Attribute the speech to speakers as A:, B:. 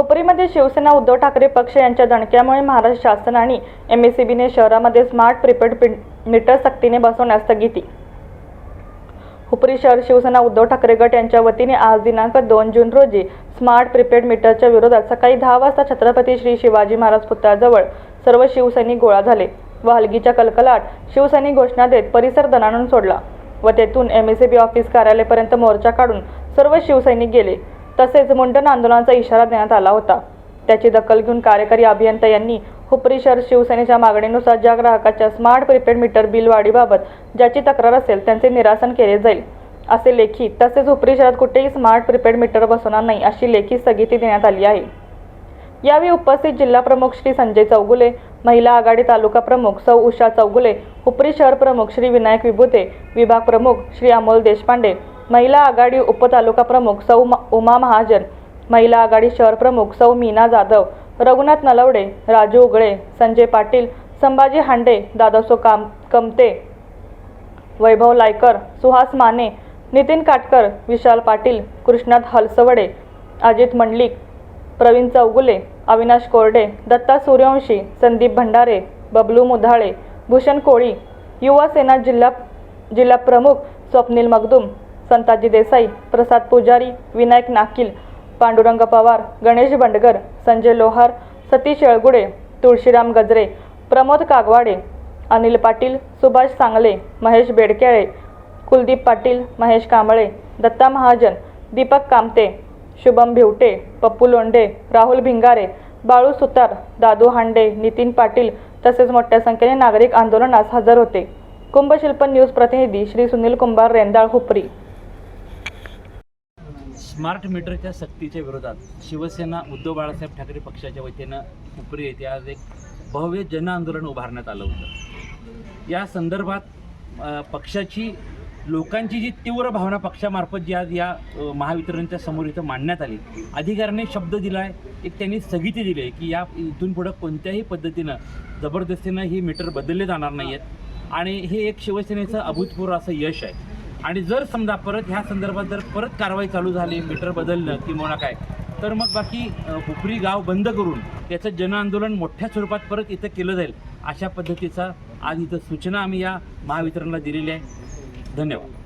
A: खोपरीमध्ये शिवसेना उद्धव ठाकरे पक्ष यांच्या दणक्यामुळे महाराष्ट्र शासन आणि एम एस सी बीने शहरामध्ये स्मार्ट प्रिपेड मीटर सक्तीने बसवण्यास स्थगिती. हुपरी शहर शिवसेना उद्धव ठाकरे गट यांच्या वतीने आज दिनांक दोन जून रोजी स्मार्ट प्रिपेड मीटरच्या विरोधात सकाळी दहा वाजता छत्रपती श्री शिवाजी महाराज पुतळ्याजवळ सर्व शिवसैनिक गोळा झाले व हलगीच्या कलकलाट शिवसैनिक घोषणा देत परिसर दणाणून सोडला व तेथून एम एस बी ऑफिस कार्यालयापर्यंत मोर्चा काढून सर्व शिवसैनिक गेले. तसेच मुंडन आंदोलनाचा इशारा देण्यात आला होता. त्याची दखल घेऊन कार्यकारी अभियंता यांनी हुपरी शहर शिवसेनेच्या मागणीनुसार ज्या ग्राहकाच्या स्मार्ट प्रीपेड मीटर बिल वाढीबाबत ज्याची तक्रार असेल त्यांचे निरासन केले जाईल. असे लेखी तसेच हुपरी शहरात कुठेही स्मार्ट प्रीपेड मीटर बसवणार नाही अशी लेखी स्थगिती देण्यात आली आहे. यावेळी उपस्थित जिल्हा प्रमुख श्री संजय चौगुले महिला आघाडी तालुका प्रमुख सौ उषा चौगुले हुपरी शहर प्रमुख श्री विनायक विभुते विभाग प्रमुख श्री अमोल देशपांडे महिला आघाडी उपतालुका प्रमुख सौ उमा महाजन महिला आघाडी शहर प्रमुख सौ मीना जाधव रघुनाथ नलवडे राजू उगळे संजय पाटील संभाजी हांडे दादासो काम कमते वैभव लायकर सुहास माने नितीन काटकर विशाल पाटील कृष्णात हलसवडे अजित मंडलिक प्रवीण चौगुले अविनाश कोरडे दत्ता सूर्यवंशी संदीप भंडारे बबलू मुधाळे भूषण कोळी युवा सेना जिल्हा जिल्हा प्रमुख स्वप्नील मगदूम संताजी देसाई प्रसाद पुजारी विनायक नाकील पांडुरंग पवार गणेश बंडगर संजय लोहार सतीश येळगुडे तुळशीराम गजरे प्रमोद कागवाडे अनिल पाटील सुभाष सांगले महेश बेडकेळे कुलदीप पाटील महेश कांबळे दत्ता महाजन दीपक कामते शुभम भिवटे पप्पू लोंढे राहुल भिंगारे बाळू सुतार दादू हांडे नितीन पाटील तसेच मोठ्या संख्येने नागरिक आंदोलनास हजर होते. कुंभशिल्प न्यूज प्रतिनिधी श्री सुनील कुंभार रेंदाळ हुपरी.
B: स्मार्ट मीटरच्या सक्तीच्या विरोधात शिवसेना उद्धव बाळासाहेब ठाकरे पक्षाच्या वतीनं उपरी येथे आज एक भव्य जनआंदोलन उभारण्यात आलं होतं. या संदर्भात पक्षाची लोकांची जी तीव्र भावना पक्षामार्फत जी आज या महावितरणच्या समोर इथं मांडण्यात आली अधिकाऱ्याने शब्द दिला आहे एक त्यांनी स्थगिती दिली आहे की या इथून पुढं कोणत्याही पद्धतीनं जबरदस्तीनं ही मीटर बदलले जाणार नाही आहेत आणि हे एक शिवसेनेचं अभूतपूर्व असं यश आहे. आणि जर समजा परत ह्या संदर्भात जर परत कारवाई चालू झाली मीटर बदलणं किंवा काय तर मग बाकी अ, हुपरी गाव बंद करून त्याचं जनआंदोलन मोठ्या स्वरूपात परत इथं केलं जाईल अशा पद्धतीचा आज इथं सूचना आम्ही या महावितरणला दिलेली आहे. धन्यवाद.